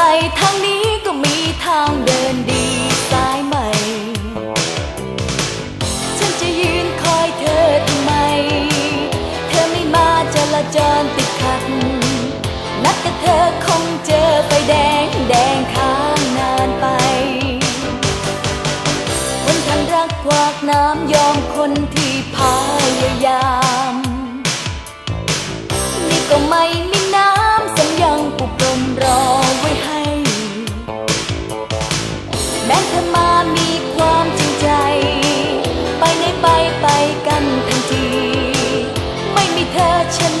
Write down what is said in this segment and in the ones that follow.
ไปทางนี้ก็มีทางเดินดีสายใหม่ ฉันจะยืนคอยเธอทำไม เธอไม่มาจราจรติดขัด นัดกับเธอคงเจอไฟแดงแดงข้างนานไปคนทางรักควากน้ำยอมคนที่พายายาม นี่ก็ไม่ แม้เธอมามีความจริงใจ ไปไหนไปไปกันทันที ไม่มีเธอฉัน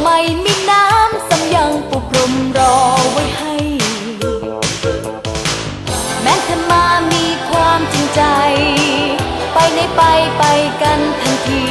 ไม่มีน้ำสัญยังปูพรมรอไว้ให้ แม้เธอมามีความจริงใจ ไปในไปไปกันทันที